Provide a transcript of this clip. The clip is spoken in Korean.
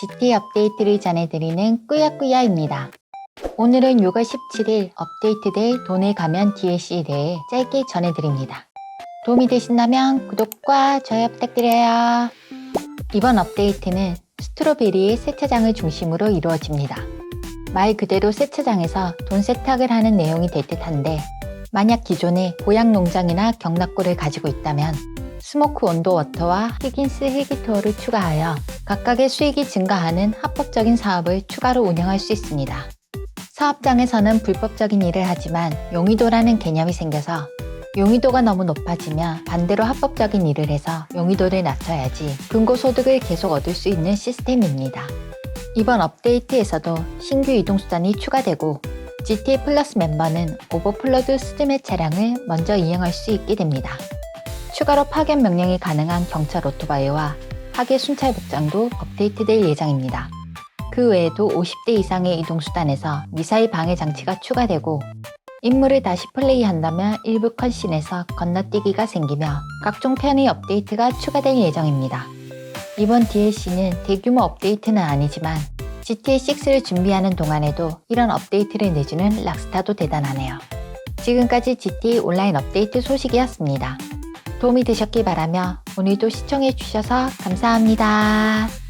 GTA 업데이트를 전해드리는 꾸야꾸야입니다. 오늘은 6월 17일 업데이트될 돈에 가면 DLC에 대해 짧게 전해드립니다. 도움이 되신다면 구독과 좋아요 부탁드려요. 이번 업데이트는 스트로베리의 세차장을 중심으로 이루어집니다. 말 그대로 세차장에서 돈 세탁을 하는 내용이 될 듯한데 만약 기존에 보양 농장이나 경락고를 가지고 있다면 스모크 온도 워터와 히긴스 헬기투어를 추가하여 각각의 수익이 증가하는 합법적인 사업을 추가로 운영할 수 있습니다. 사업장에서는 불법적인 일을 하지만 용의도라는 개념이 생겨서 용의도가 너무 높아지면 반대로 합법적인 일을 해서 용의도를 낮춰야지 근고소득을 계속 얻을 수 있는 시스템입니다. 이번 업데이트에서도 신규 이동수단이 추가되고 GTA 플러스 멤버는 오버플러드 스즈메 차량을 먼저 이용할 수 있게 됩니다. 추가로 파견 명령이 가능한 경찰 오토바이와 하계 순찰 복장도 업데이트될 예정입니다. 그 외에도 50대 이상의 이동 수단에서 미사일 방해 장치가 추가되고 임무를 다시 플레이한다면 일부 컷신에서 건너뛰기가 생기며 각종 편의 업데이트가 추가될 예정입니다. 이번 DLC는 대규모 업데이트는 아니지만 GTA6를 준비하는 동안에도 이런 업데이트를 내주는 락스타도 대단하네요. 지금까지 GTA 온라인 업데이트 소식이었습니다. 도움이 되셨길 바라며 오늘도 시청해 주셔서 감사합니다.